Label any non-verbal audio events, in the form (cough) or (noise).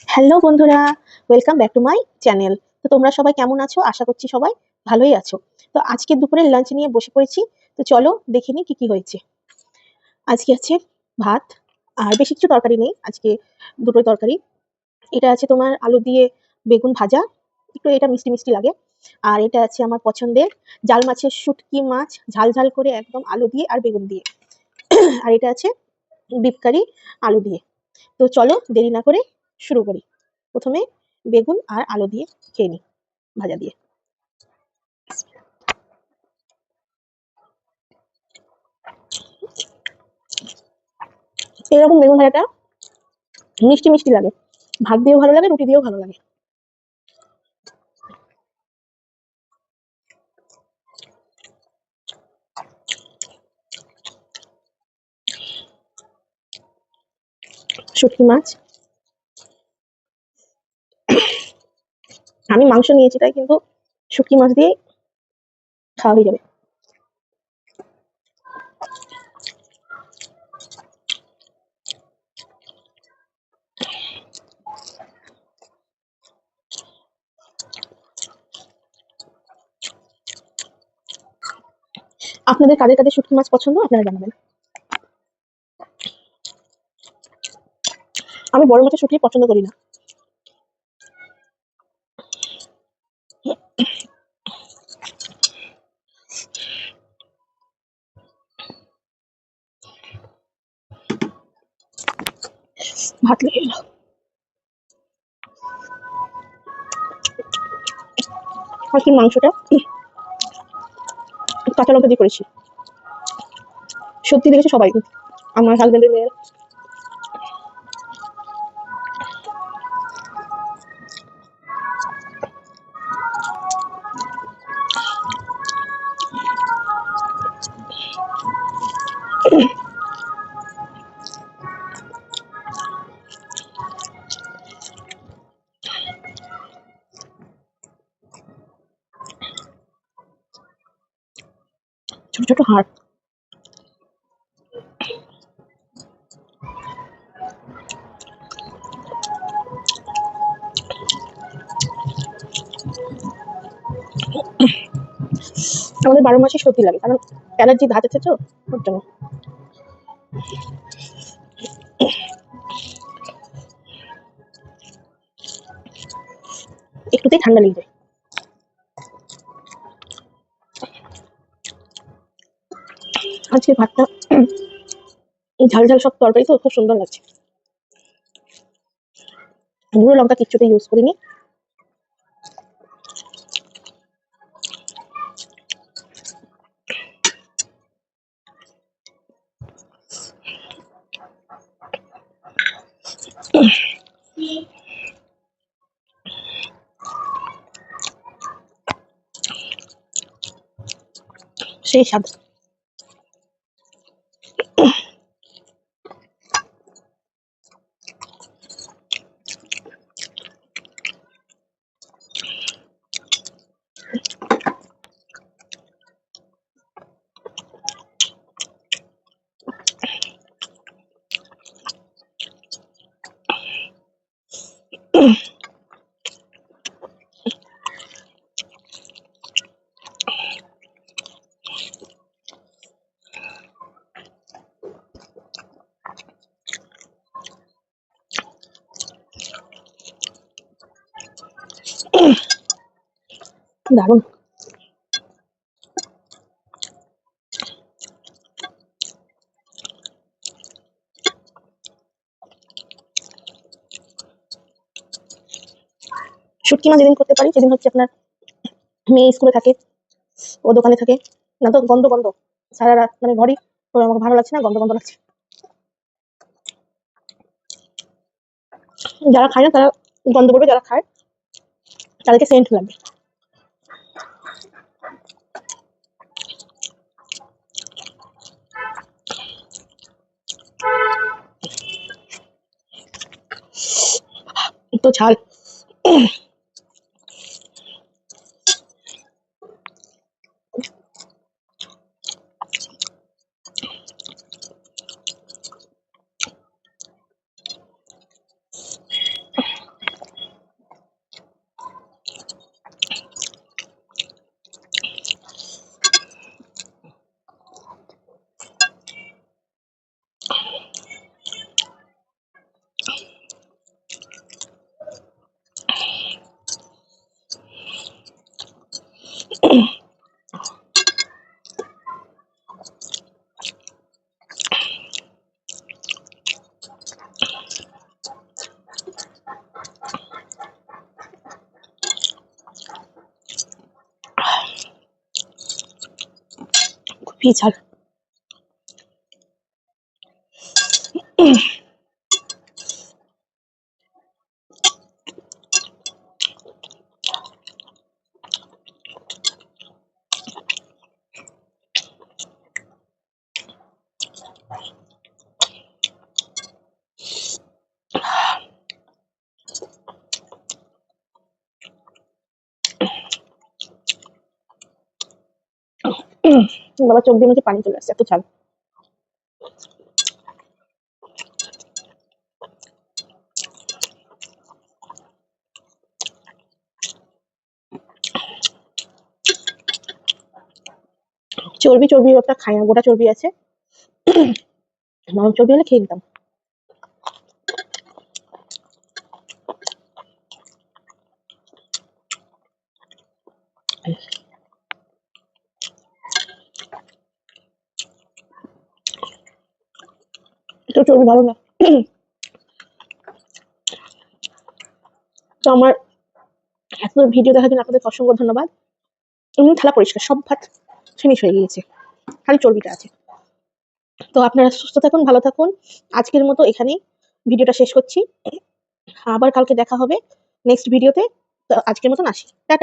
Hello বন্ধুরা welcome back to my channel তো তোমরা সবাই কেমন আছো? আশা করছি সবাই ভালোই আছো। তো আজকে দুপুরের লাঞ্চ নিয়ে বসে পড়েছি। তো চলো দেখে নিই কী কী হয়েছে। আজকে আছে ভাত, আর বেশি কিছু তরকারি নেই। আজকে দুটো তরকারি। এটা আছে তোমার আলু দিয়ে বেগুন ভাজা। একটু এটা মিষ্টি মিষ্টি লাগে। আর এটা আছে আমার পছন্দের জাল মাছের শুটকি মাছ, ঝাল ঝাল করে একদম আলু দিয়ে আর বেগুন দিয়ে। আর এটা আছে বিপকারি আলু দিয়ে। তো চলো দেরি না করে শুরু করি। প্রথমে বেগুন আর আলু দিয়ে খেয়ে নিই, ভাজা দিয়ে। এরকম বেগুন ভাজাটা মিষ্টি মিষ্টি লাগে, ভাত দিয়েও ভালো লাগে, রুটি দিয়েও ভালো লাগে। শুটকি মাছ আমি মাংস নিয়েছি, তাই কিন্তু শুটকি মাছ দিয়ে খাওয়া হয়ে যাবে। আপনাদের কাদের কাদের শুটকি মাছ পছন্দ, আপনারা জানাবেন। আমি বড় মাছের শুটকি পছন্দ করি না। ভাত লেগে গেল আজকের মাংসটা? কাঁচা লঙ্কা দিয়ে করেছি। সত্যি লেগেছে সবাই? আমার হাজবেন্ডের মেয়ের। ছোট ছোট হাড় আমাদের বারো মাসে সর্দি লাগে, কারণ অ্যালার্জি ধাত আছে তো, ওর জন্য। একটুতেই ঠান্ডা লেগে যায়। আজকে ভাতটা ঝাল ঝাল সব তরকারি তো, খুব সুন্দর লাগছে। গুঁড়ো লঙ্কা কিচ্ছুতে ইউজ করিনি। সেই স্বাদ। Oh. দারুণ। শুটকি মাছ যেদিন করতে পারি, সেদিন হচ্ছে আপনার মেয়ে স্কুলে থাকে, ও দোকানে থাকে। না তো, গন্ধ গন্ধ। সারা রাত মানে ঘরই আমাকে ভালো লাগছে না, গন্ধ গন্ধ লাগছে। যারা খায় না, তারা গন্ধ করবে, যারা খায়, তাদেরকে সেন্ট লাগবে। তো ঝাল (clears throat) খুবই ঝাল বাবা চোখ দিয়ে মুখে পানি চলে আসছে, এত ঝাল চর্বি চর্বি একটা খাই না, গোটা চর্বি আছে। নরম চর্বি হলে খেয়ে নিতাম। তো চর্বি ভালো না। তো আমার এত ভিডিও দেখার জন্য আপনাদের অসংখ্য ধন্যবাদ। এমনি থালা পরিষ্কার, সব ভাত ফিনিশ হয়ে গিয়েছে। খালি চর্বিটা আছে। তো আপনারা সুস্থ থাকুন, ভালো থাকুন। আজকের মতো এখানেই ভিডিওটা শেষ করছি। আবার কালকে দেখা হবে নেক্সট ভিডিওতে তো আজকের মতন আসি। টাটা।